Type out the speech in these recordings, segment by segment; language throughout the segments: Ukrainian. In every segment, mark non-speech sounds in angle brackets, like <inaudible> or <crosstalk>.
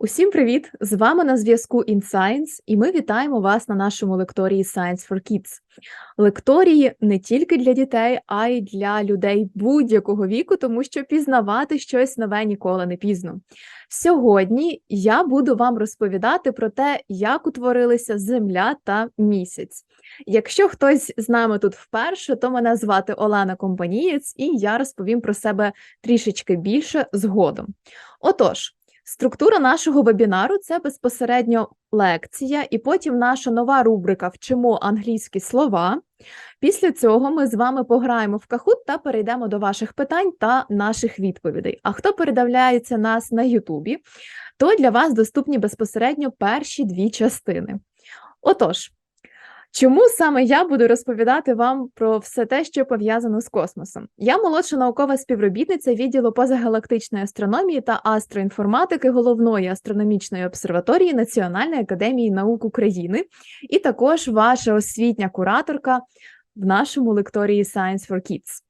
Усім привіт! З вами на зв'язку InScience, і ми вітаємо вас на нашому лекторії Science for Kids. Лекторії не тільки для дітей, а й для людей будь-якого віку, тому що пізнавати щось нове ніколи не пізно. Сьогодні я буду вам розповідати про те, як утворилися Земля та місяць. Якщо хтось з нами тут вперше, то мене звати Олена Компанієць, і я розповім про себе трішечки більше згодом. Отож. Структура нашого вебінару це безпосередньо лекція, і потім наша нова рубрика Вчимо англійські слова. Після цього ми з вами пограємо в кахут та перейдемо до ваших питань та наших відповідей. А хто передивляється нас на Ютубі, то для вас доступні безпосередньо перші дві частини. Отож. Чому саме я буду розповідати вам про все те, що пов'язано з космосом? Я молодша наукова співробітниця відділу позагалактичної астрономії та астроінформатики головної астрономічної обсерваторії Національної академії наук України, і також ваша освітня кураторка в нашому лекторії Science for Kids.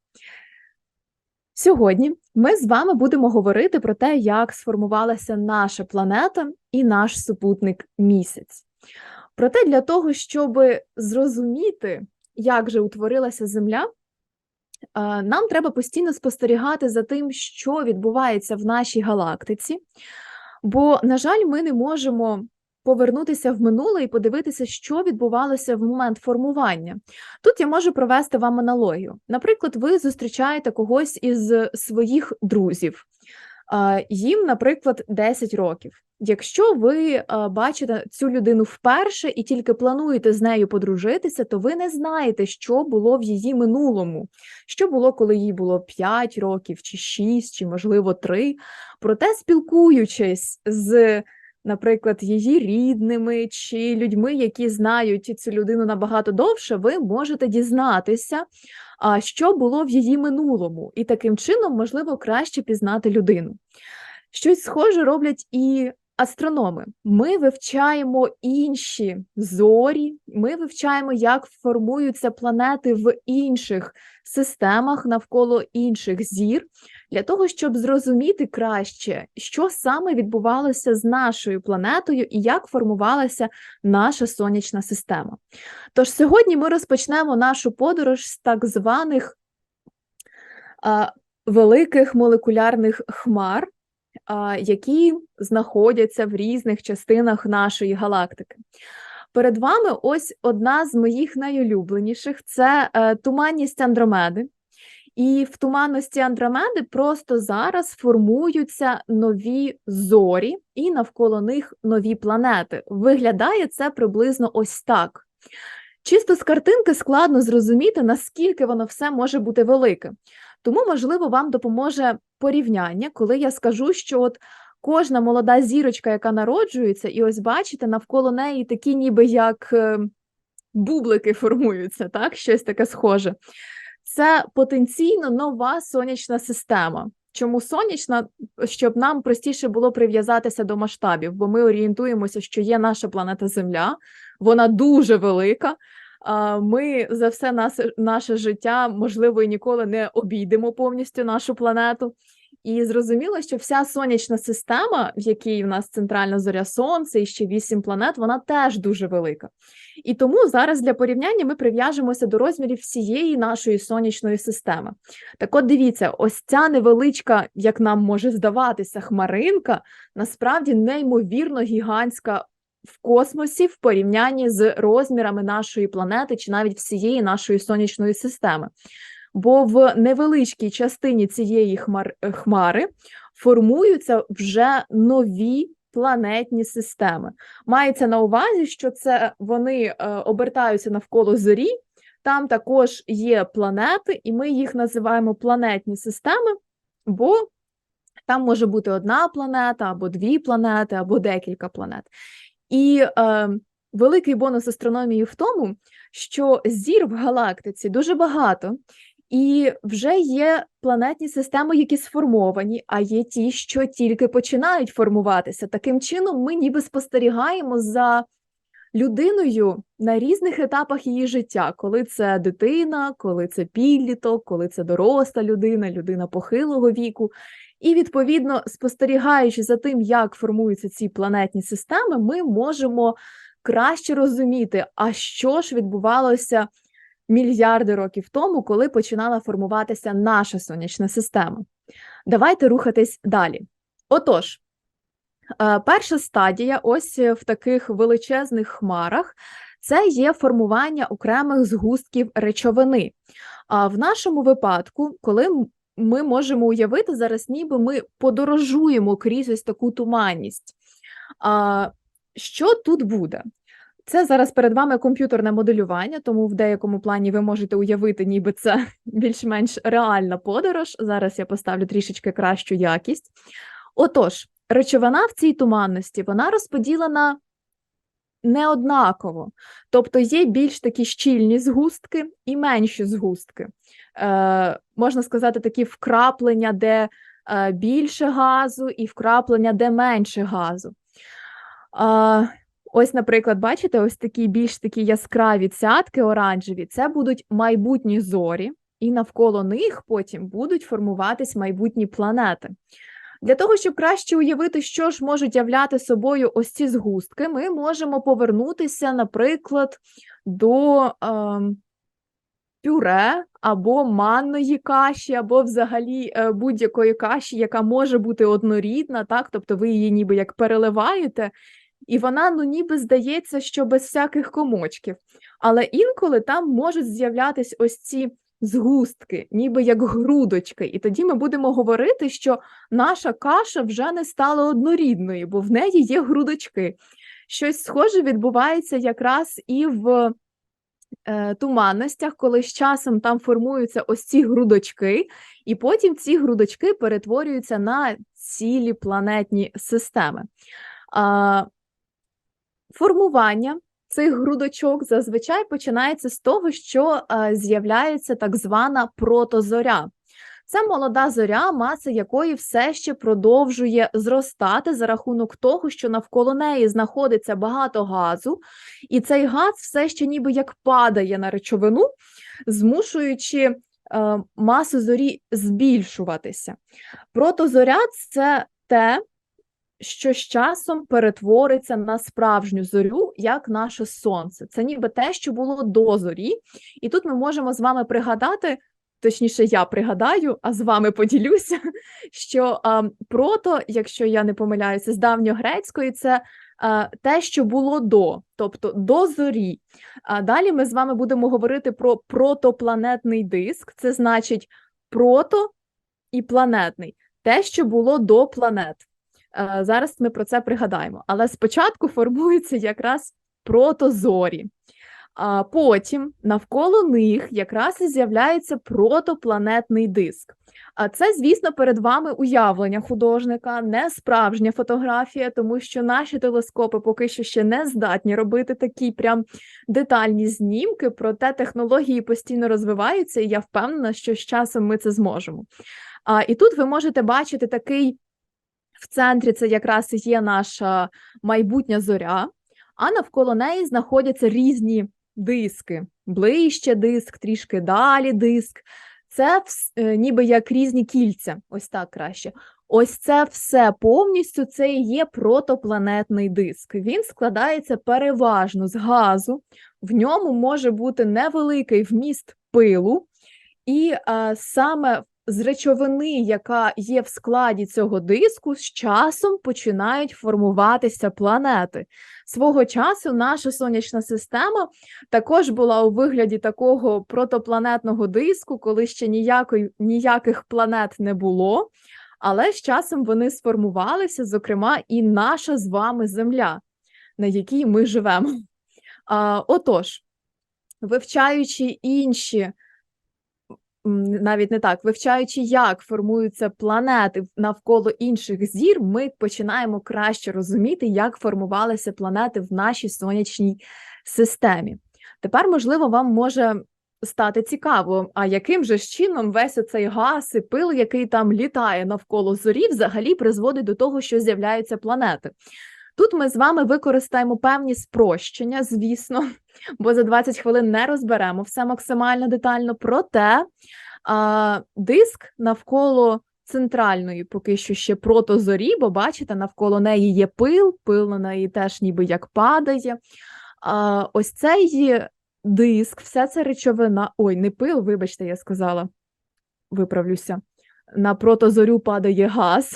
Сьогодні ми з вами будемо говорити про те, як сформувалася наша планета і наш супутник місяць. Проте для того, щоб зрозуміти, як же утворилася Земля, нам треба постійно спостерігати за тим, що відбувається в нашій галактиці, бо, на жаль, ми не можемо повернутися в минуле і подивитися, що відбувалося в момент формування. Тут я можу провести вам аналогію. Наприклад, ви зустрічаєте когось із своїх друзів, їм, наприклад, 10 років. Якщо ви бачите цю людину вперше і тільки плануєте з нею подружитися, то ви не знаєте, що було в її минулому, що було, коли їй було 5 років, чи 6, чи, можливо, 3. Проте, спілкуючись з, наприклад, її рідними чи людьми, які знають цю людину набагато довше, ви можете дізнатися, а, що було в її минулому, і таким чином можливо краще пізнати людину. Щось схоже роблять і астрономи. Ми вивчаємо інші зорі, ми вивчаємо, як формуються планети в інших системах навколо інших зір, для того, щоб зрозуміти краще, що саме відбувалося з нашою планетою і як формувалася наша сонячна система. Тож сьогодні ми розпочнемо нашу подорож з так званих а, великих молекулярних хмар які знаходяться в різних частинах нашої галактики. Перед вами ось одна з моїх найулюбленіших це е, туманність Андромеди. І в туманності Андромеди просто зараз формуються нові зорі, і навколо них нові планети. Виглядає це приблизно ось так. Чисто з картинки складно зрозуміти, наскільки воно все може бути велике. Тому, можливо, вам допоможе порівняння, коли я скажу, що от кожна молода зірочка, яка народжується, і ось бачите, навколо неї такі, ніби як е, бублики формуються, так, щось таке схоже. Це потенційно нова сонячна система. Чому сонячна, щоб нам простіше було прив'язатися до масштабів, бо ми орієнтуємося, що є наша планета Земля, вона дуже велика. Ми за все наше, життя, можливо, і ніколи не обійдемо повністю нашу планету. І зрозуміло, що вся сонячна система, в якій в нас центральна зоря Сонце і ще вісім планет, вона теж дуже велика. І тому зараз для порівняння ми прив'яжемося до розмірів всієї нашої сонячної системи. Так от дивіться, ось ця невеличка, як нам може здаватися, хмаринка, насправді неймовірно гігантська в космосі в порівнянні з розмірами нашої планети чи навіть всієї нашої сонячної системи. Бо в невеличкій частині цієї хмар, хмари формуються вже нові планетні системи. Мається на увазі, що це вони е, обертаються навколо зорі, там також є планети, і ми їх називаємо планетні системи, бо там може бути одна планета, або дві планети, або декілька планет. І е, великий бонус астрономії в тому, що зір в галактиці дуже багато, і вже є планетні системи, які сформовані, а є ті, що тільки починають формуватися. Таким чином, ми ніби спостерігаємо за людиною на різних етапах її життя, коли це дитина, коли це підліток, коли це доросла людина, людина похилого віку. І, відповідно, спостерігаючи за тим, як формуються ці планетні системи, ми можемо краще розуміти, а що ж відбувалося мільярди років тому, коли починала формуватися наша сонячна система. Давайте рухатись далі. Отож, е, перша стадія, ось в таких величезних хмарах, це є формування окремих згустків речовини. А в нашому випадку, коли ми можемо уявити зараз, ніби ми подорожуємо крізь ось таку туманність. А, Що тут буде? Це зараз перед вами комп'ютерне моделювання, тому в деякому плані ви можете уявити, ніби це <laughs> більш-менш реальна подорож. Зараз я поставлю трішечки кращу якість. Отож, речовина в цій туманності вона розподілена неоднаково, тобто є більш такі щільні згустки і менші згустки. Е, Можна сказати, такі вкраплення, де е, більше газу, і вкраплення, де менше газу. Е, Ось, наприклад, бачите, ось такі більш такі яскраві цятки оранжеві це будуть майбутні зорі, і навколо них потім будуть формуватись майбутні планети. Для того, щоб краще уявити, що ж можуть являти собою ось ці згустки, ми можемо повернутися, наприклад, до е, пюре або манної каші, або взагалі е, будь-якої каші, яка може бути однорідна, так? тобто ви її ніби як переливаєте, і вона ну ніби здається, що без всяких комочків. Але інколи там можуть з'являтися ось ці згустки, ніби як грудочки. І тоді ми будемо говорити, що наша каша вже не стала однорідною, бо в неї є грудочки. Щось схоже відбувається якраз і в е, туманностях, коли з часом там формуються ось ці грудочки, і потім ці грудочки перетворюються на цілі планетні системи. Формування цих грудочок зазвичай починається з того, що е, з'являється так звана протозоря. Це молода зоря, маса якої все ще продовжує зростати за рахунок того, що навколо неї знаходиться багато газу, і цей газ все ще ніби як падає на речовину, змушуючи е, масу зорі збільшуватися. Протозоря це те, що з часом перетвориться на справжню зорю, як наше сонце. Це ніби те, що було до зорі. І тут ми можемо з вами пригадати. Точніше, я пригадаю, а з вами поділюся, <laughs> що а, прото, якщо я не помиляюся, з давньогрецької, це те, що було до, тобто до зорі. А далі ми з вами будемо говорити про протопланетний диск, це значить прото і планетний, те, що було до планет. Е, зараз ми про це пригадаємо. Але спочатку формуються якраз протозорі, а потім навколо них якраз і з'являється протопланетний диск. А це, звісно, перед вами уявлення художника, не справжня фотографія, тому що наші телескопи поки що ще не здатні робити такі прям детальні знімки, проте технології постійно розвиваються, і я впевнена, що з часом ми це зможемо. А, І тут ви можете бачити такий в центрі це якраз є наша майбутня зоря, а навколо неї знаходяться різні диски. Ближче диск, трішки далі диск. Це е, ніби як різні кільця, ось так краще. Ось це все повністю це і є протопланетний диск. Він складається переважно з газу, в ньому може бути невеликий вміст пилу, і а, саме з речовини, яка є в складі цього диску, з часом починають формуватися планети. Свого часу наша сонячна система також була у вигляді такого протопланетного диску, коли ще ніякої, ніяких планет не було. Але з часом вони сформувалися, зокрема, і наша з вами Земля, на якій ми живемо. А, Отож, вивчаючи інші навіть не так, вивчаючи, як формуються планети навколо інших зір, ми починаємо краще розуміти, як формувалися планети в нашій сонячній системі. Тепер, можливо, вам може стати цікаво, а яким же чином весь оцей газ і пил, який там літає навколо зорі, взагалі призводить до того, що з'являються планети. Тут ми з вами використаємо певні спрощення, звісно, <laughs> бо за 20 хвилин не розберемо все максимально детально. Проте а, диск навколо центральної поки що ще протозорі, бо бачите, навколо неї є пил, пил на неї теж ніби як падає. А, Ось цей диск, вся ця речовина. Ой, не пил, вибачте, я сказала, виправлюся. На протозорю падає газ,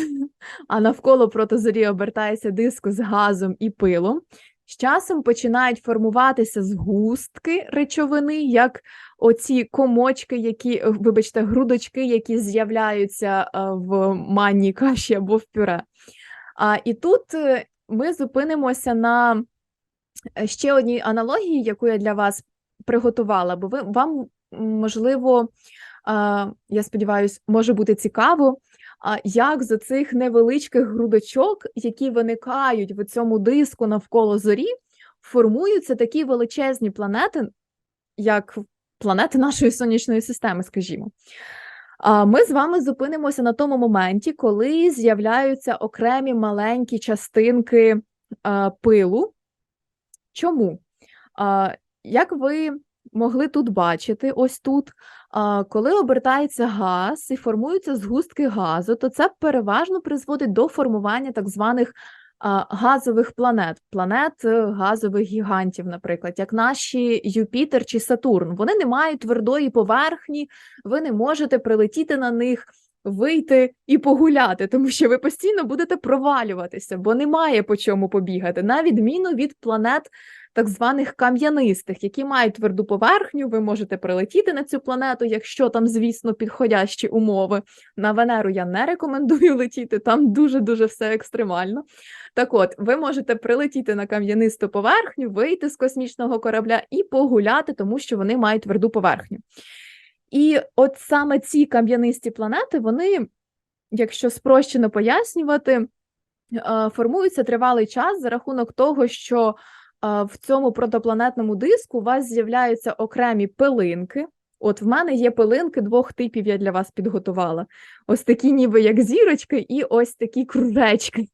а навколо протозорі обертається диск з газом і пилом. З часом починають формуватися згустки речовини, як оці комочки, які, вибачте, грудочки, які з'являються в манній каші або в пюре. А, І тут е, ми зупинимося на е, ще одній аналогії, яку я для вас приготувала, бо ви вам можливо, я сподіваюся, може бути цікаво, як з цих невеличких грудочок, які виникають в цьому диску навколо зорі, формуються такі величезні планети, як планети нашої сонячної системи, скажімо. Ми з вами зупинимося на тому моменті, коли з'являються окремі маленькі частинки пилу. Чому? Як ви могли тут бачити, ось тут, коли обертається газ і формуються згустки газу, то це переважно призводить до формування так званих газових планет, планет е, газових гігантів, наприклад, як наші Юпітер чи Сатурн. Вони не мають твердої поверхні, ви не можете прилетіти на них. Вийти і погуляти, тому що ви постійно будете провалюватися, бо немає по чому побігати, на відміну від планет так званих кам'янистих, які мають тверду поверхню. Ви можете прилетіти на цю планету, якщо там, звісно, підходящі умови. На Венеру я не рекомендую <laughs> летіти, там дуже-дуже все екстремально. Так от, ви можете прилетіти на кам'янисту поверхню, вийти з космічного корабля і погуляти, тому що вони мають тверду поверхню. І от саме ці кам'янисті планети, вони, якщо спрощено пояснювати, формуються тривалий час за рахунок того, що в цьому протопланетному диску у вас з'являються окремі пилинки. От в мене є пилинки двох типів, я для вас підготувала. Ось такі, ніби як зірочки, і ось такі кружечки.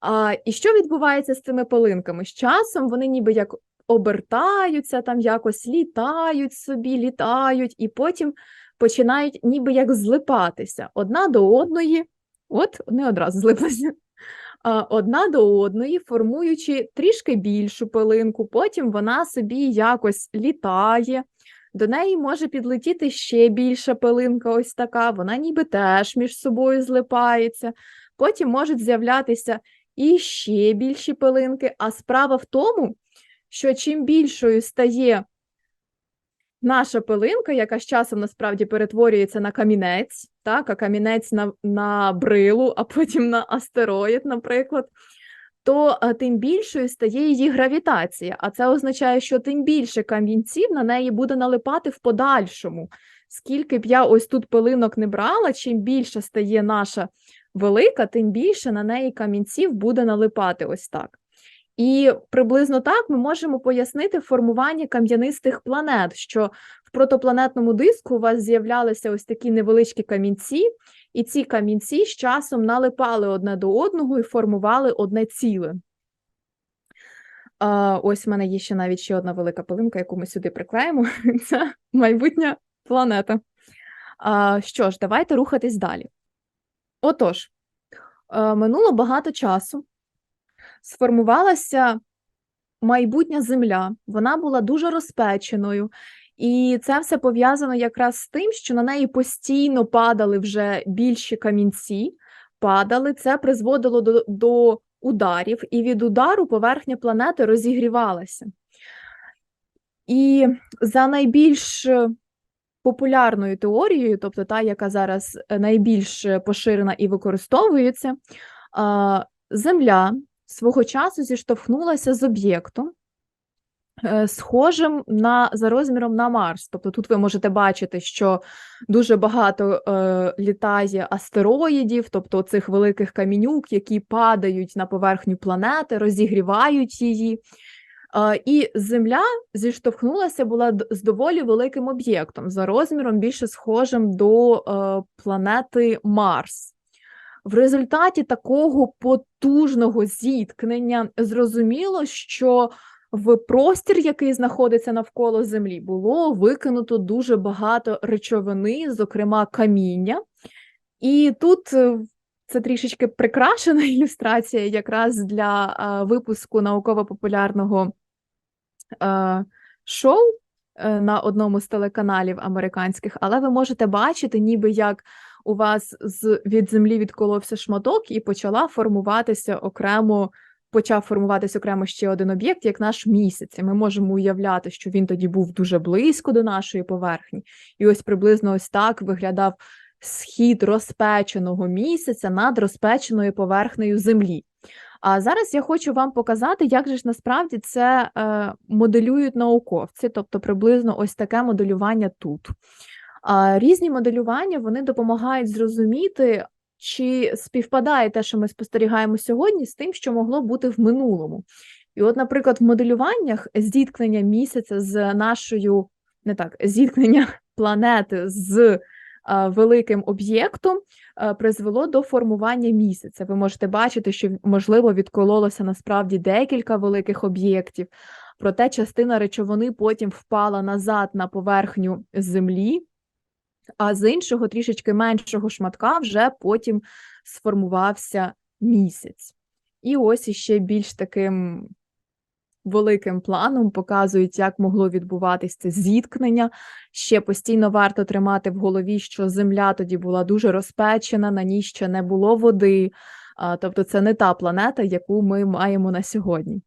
А, І що відбувається з цими пилинками? З часом вони ніби як обертаються, там якось літають собі, літають, і потім починають ніби як злипатися одна до одної. От, не одразу злиплися одна до одної, формуючи трішки більшу пилинку, потім вона собі якось літає. До неї може підлетіти ще більша пилинка, ось така, вона ніби теж між собою злипається. Потім можуть з'являтися і ще більші пилинки. А справа в тому, що чим більшою стає наша пилинка, яка з часом насправді перетворюється на камінець, так, а камінець на на брилу, а потім на астероїд, наприклад, то а, тим більшою стає її гравітація. А це означає, що тим більше камінців на неї буде налипати в подальшому. Скільки б я ось тут пилинок не брала, чим більше стає наша велика, тим більше на неї камінців буде налипати ось так. І приблизно так ми можемо пояснити формування кам'янистих планет, що в протопланетному диску у вас з'являлися ось такі невеличкі камінці, і ці камінці з часом налипали одне до одного і формували одне ціле. Ось в мене є ще навіть ще одна велика пилинка, яку ми сюди приклеїмо. <laughs> Це майбутня планета. Що ж, давайте рухатись далі. Отож, минуло багато часу сформувалася майбутня земля, вона була дуже розпеченою, і це все пов'язано якраз з тим, що на неї постійно падали вже більші камінці, падали, це призводило до, до ударів, і від удару поверхня планети розігрівалася. І за найбільш популярною теорією, тобто та, яка зараз найбільш поширена і використовується, Земля свого часу зіштовхнулася з об'єктом, е, схожим на за розміром на Марс. Тобто тут ви можете бачити, що дуже багато е, літає астероїдів, тобто цих великих камінюк, які падають на поверхню планети, розігрівають її. Е, і Земля зіштовхнулася була з доволі великим об'єктом, за розміром більше схожим до е, планети Марс. В результаті такого потужного зіткнення зрозуміло, що в простір, який знаходиться навколо землі, було викинуто дуже багато речовини, зокрема каміння. І тут е, це трішечки прикрашена <laughs> ілюстрація якраз для е, випуску науково-популярного е, шоу на одному з телеканалів американських, але ви можете бачити, ніби як у вас з від землі відколовся шматок і почала формуватися окремо. Почав формуватися окремо ще один об'єкт, як наш місяць. І Ми можемо уявляти, що він тоді був дуже близько до нашої поверхні, і ось приблизно ось так виглядав схід розпеченого місяця над розпеченою поверхнею землі. А зараз я хочу вам показати, як же ж насправді це е, моделюють науковці, тобто приблизно ось таке моделювання тут. Різні моделювання вони допомагають зрозуміти, чи співпадає те, що ми спостерігаємо сьогодні, з тим, що могло бути в минулому. І, от, наприклад, в моделюваннях зіткнення місяця з нашою, не так, зіткнення <laughs> планети з великим об'єктом призвело до формування місяця. Ви можете бачити, що можливо відкололося насправді декілька великих об'єктів, проте частина речовини потім впала назад на поверхню землі. А з іншого трішечки меншого шматка вже потім сформувався місяць. І ось іще більш таким великим планом показують, як могло відбуватись це зіткнення. Ще постійно варто тримати в голові, що земля тоді була дуже розпечена, на ній ще не було води. Тобто, це не та планета, яку ми маємо на сьогодні.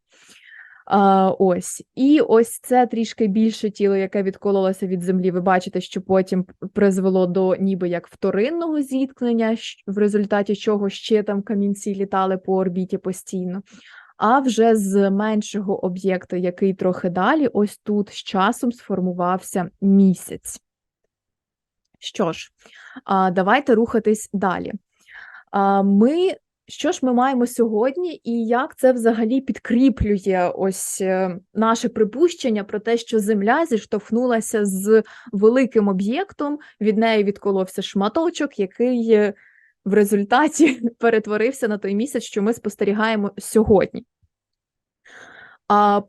А, Ось і ось це трішки більше тіло, яке відкололося від землі. Ви бачите, що потім призвело до ніби як вторинного зіткнення, в результаті чого ще там камінці літали по орбіті постійно. А вже з меншого об'єкта, який трохи далі, ось тут з часом сформувався місяць. Що ж, давайте рухатись далі. Ми що ж ми маємо сьогодні, і як це взагалі підкріплює ось е, наше припущення про те, що Земля зіштовхнулася з великим об'єктом, від неї відколовся шматочок, який е, в результаті <laughs> перетворився на той місяць, що ми спостерігаємо сьогодні. А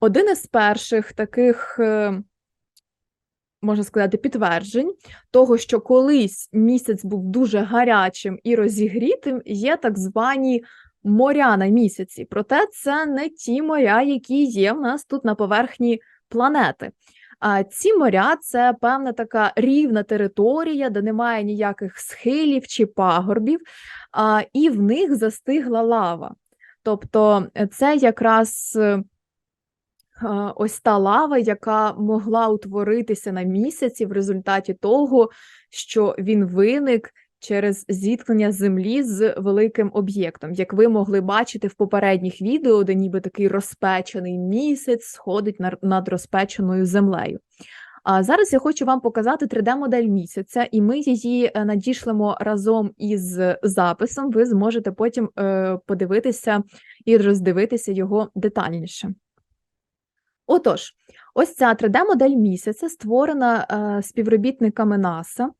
один із перших таких е, можна сказати, підтверджень того, що колись місяць був дуже гарячим і розігрітим, є так звані моря на місяці. Проте це не ті моря, які є в нас тут на поверхні планети. А ці моря це певна така рівна територія, де немає ніяких схилів чи пагорбів, а, і в них застигла лава. Тобто, це якраз е, ось та лава, яка могла утворитися на місяці в результаті того, що він виник через зіткнення землі з великим об'єктом. Як ви могли бачити в попередніх відео, де ніби такий розпечений місяць сходить над розпеченою землею. А зараз я хочу вам показати 3D-модель місяця, і ми її е, надішлемо разом із записом. Ви зможете потім е, подивитися і роздивитися його детальніше. Отож, ось ця 3D-модель місяця створена е, співробітниками НАСА.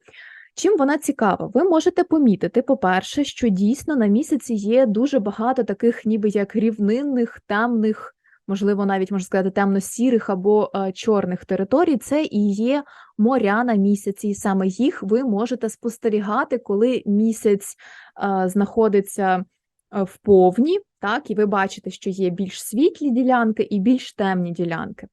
Чим вона цікава? Ви можете помітити, по-перше, що дійсно на місяці є дуже багато таких, ніби як рівнинних, темних, можливо, навіть можна сказати, темно-сірих або е, чорних територій. Це і є моря на місяці, і саме їх ви можете спостерігати, коли місяць е, знаходиться Е, в повні, так, і ви бачите, що є більш світлі ділянки і більш темні ділянки.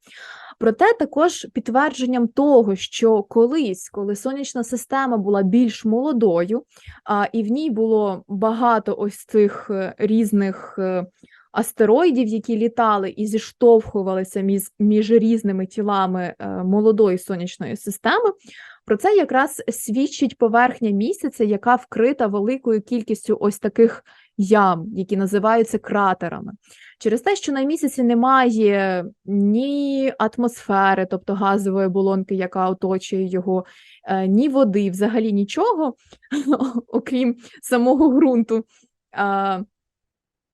Проте також підтвердженням того, що колись, коли сонячна система була більш молодою, а, і в ній було багато ось цих е, різних е, астероїдів, які літали і зіштовхувалися між, між різними тілами молодої сонячної системи. Про це якраз свідчить поверхня місяця, яка вкрита великою кількістю ось таких ям, які називаються кратерами. Через те, що на місяці немає ні атмосфери, тобто газової оболонки, яка оточує його, е, ні води, взагалі нічого, <laughs> окрім самого ґрунту.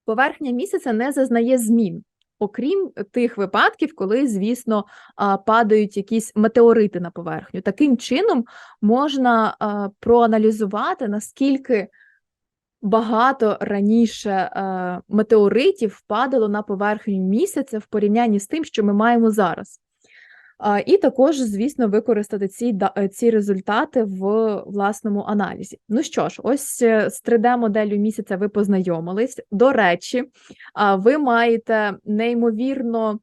Поверхня місяця не зазнає змін. Окрім тих випадків, коли, звісно, падають якісь метеорити на поверхню. Таким чином можна проаналізувати, наскільки багато раніше е, метеоритів впадало на поверхню місяця в порівнянні з тим, що ми маємо зараз. А, І також, звісно, використати ці, е, ці результати в власному аналізі. Ну що ж, ось е, з 3D-моделлю місяця ви познайомились. До речі, ви маєте неймовірно,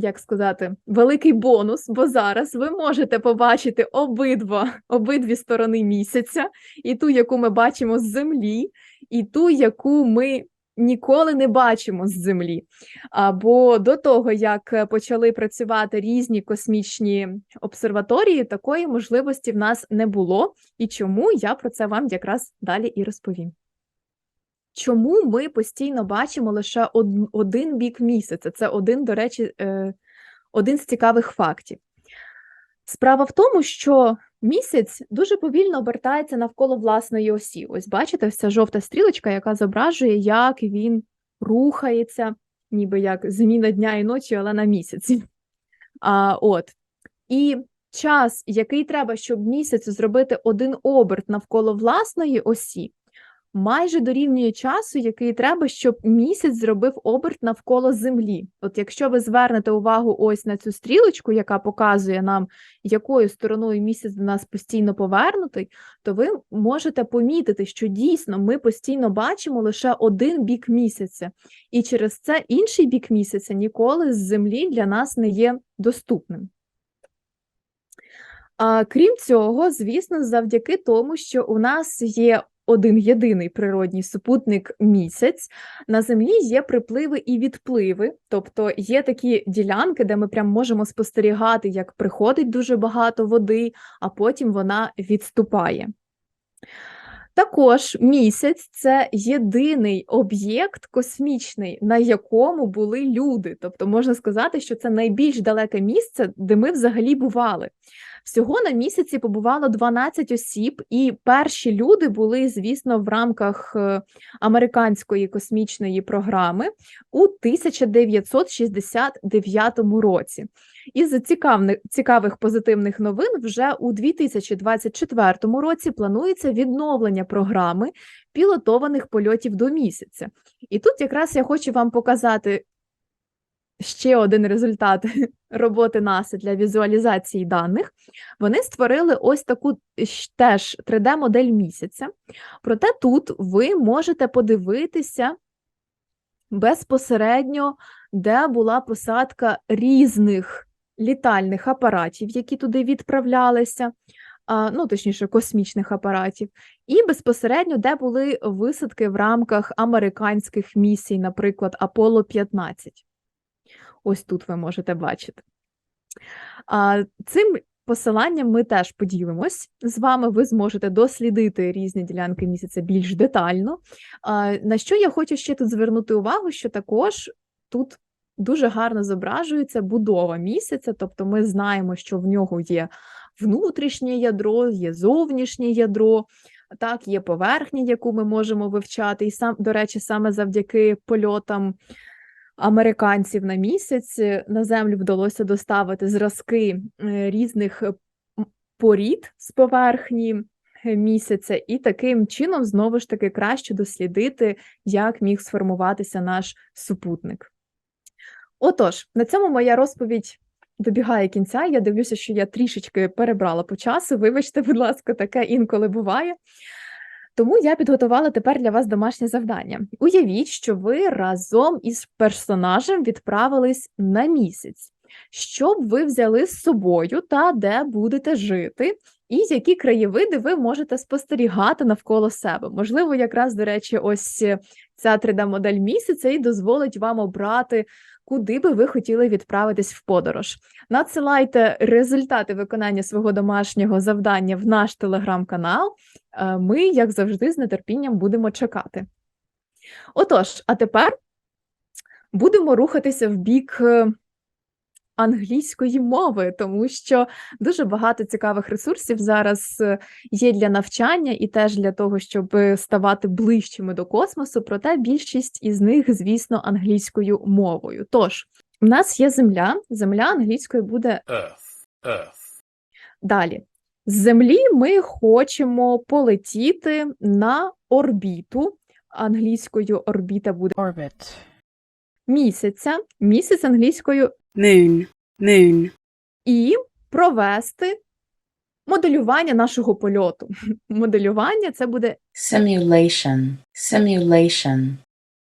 як сказати, великий бонус, бо зараз ви можете побачити обидва, обидві сторони місяця, і ту, яку ми бачимо з землі, і ту, яку ми ніколи не бачимо з землі. Або до того, як почали працювати різні космічні обсерваторії, такої можливості в нас не було. І чому я про це вам якраз далі і розповім. Чому ми постійно бачимо лише один бік місяця? Це один, до речі, е, один з цікавих фактів. Справа в тому, що місяць дуже повільно обертається навколо власної осі. Ось бачите, ця жовта стрілочка, яка зображує, як він рухається, ніби як зміна дня і ночі, але на місяці. А, от. І час, який треба, щоб місяцю зробити один оберт навколо власної осі, майже дорівнює часу, який треба, щоб місяць зробив оберт навколо Землі. От якщо ви звернете увагу ось на цю стрілочку, яка показує нам, якою стороною місяць до нас постійно повернутий, то ви можете помітити, що дійсно ми постійно бачимо лише один бік місяця, і через це інший бік місяця ніколи з Землі для нас не є доступним. А, крім цього, звісно, завдяки тому, що у нас є один єдиний природній супутник місяць, на Землі є припливи і відпливи, тобто є такі ділянки, де ми прям можемо спостерігати, як приходить дуже багато води, а потім вона відступає. Також місяць це єдиний об'єкт космічний, на якому були люди. Тобто можна сказати, що це найбільш далеке місце, де ми взагалі бували. Всього на місяці побувало 12 осіб, і перші люди були, звісно, в рамках е, американської космічної програми у 1969 році. Із цікавних, цікавих позитивних новин вже у 2024 році планується відновлення програми пілотованих польотів до місяця. І тут якраз я хочу вам показати ще один результат <laughs> роботи НАСА для візуалізації даних. Вони створили ось таку теж 3D-модель місяця. Проте тут ви можете подивитися безпосередньо, де була посадка різних літальних апаратів, які туди відправлялися, ну, точніше, космічних апаратів, і безпосередньо, де були висадки в рамках американських місій, наприклад, Аполло 15. Ось тут ви можете бачити. Цим посиланням ми теж поділимось з вами. Ви зможете дослідити різні ділянки місяця більш детально. На що я хочу ще тут звернути увагу, що також тут дуже гарно зображується будова місяця, тобто ми знаємо, що в нього є внутрішнє ядро, є зовнішнє ядро. Так, є поверхня, яку ми можемо вивчати, і сам, до речі, саме завдяки польотам американців на місяць е, на землю вдалося доставити зразки е, різних порід з поверхні е, місяця, і таким чином знову ж таки краще дослідити, як міг сформуватися наш супутник. Отож, на цьому моя розповідь добігає кінця. Я дивлюся, що я трішечки перебрала по часу. Вибачте, будь ласка, таке інколи буває. Тому я підготувала тепер для вас домашнє завдання. Уявіть, що ви разом із персонажем відправились на місяць. Що б ви взяли з собою та де будете жити, і які краєвиди ви можете спостерігати навколо себе? Можливо, якраз, до речі, ось ця 3D-модель місяця і дозволить вам обрати, куди би ви хотіли відправитись в подорож. Надсилайте результати виконання свого домашнього завдання в наш телеграм-канал. Е, Ми, як завжди, з нетерпінням будемо чекати. Отож, а тепер будемо рухатися в бік е, англійської мови, тому що дуже багато цікавих ресурсів зараз е, є для навчання і теж для того, щоб ставати ближчими до космосу, проте більшість із них, звісно, англійською мовою. Тож, у нас є земля, земля англійською буде Earth, Earth, Далі. З Землі ми хочемо полетіти на орбіту. Англійською орбіта буде orbit, місяця. Місяць англійською moon, moon, і провести моделювання нашого польоту. <laughs> Моделювання це буде simulation, simulation,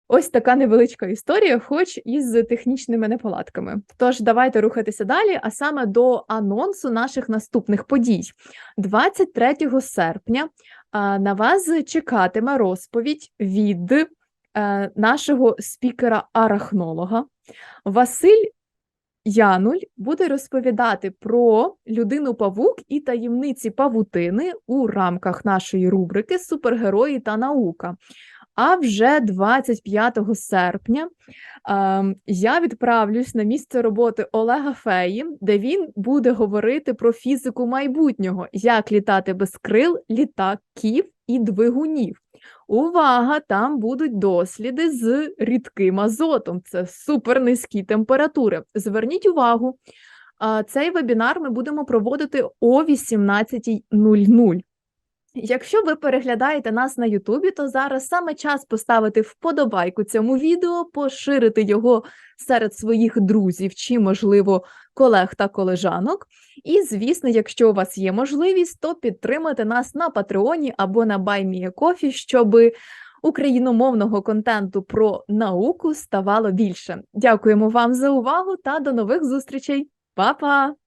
Ось така невеличка історія, хоч із технічними неполадками. Тож давайте рухатися далі, а саме до анонсу наших наступних подій. 23 серпня на вас чекатиме розповідь від е, нашого спікера-арахнолога. Василь Януль буде розповідати про людину павук і таємниці павутини у рамках нашої рубрики Супергерої та наука. А вже 25 серпня ем, я відправлюсь на місце роботи Олега Феї, де він буде говорити про фізику майбутнього, як літати без крил, літаків і двигунів. Увага! Там будуть досліди з рідким азотом. Це супернизькі температури. Зверніть увагу, цей вебінар ми будемо проводити о 18.00. Якщо ви переглядаєте нас на Ютубі, то зараз саме час поставити вподобайку цьому відео, поширити його серед своїх друзів чи, можливо, колег та колежанок. І, звісно, якщо у вас є можливість, то підтримати нас на Патреоні або на BuyMeACoffee, щоб україномовного контенту про науку ставало більше. Дякуємо вам за увагу та до нових зустрічей. Па-па!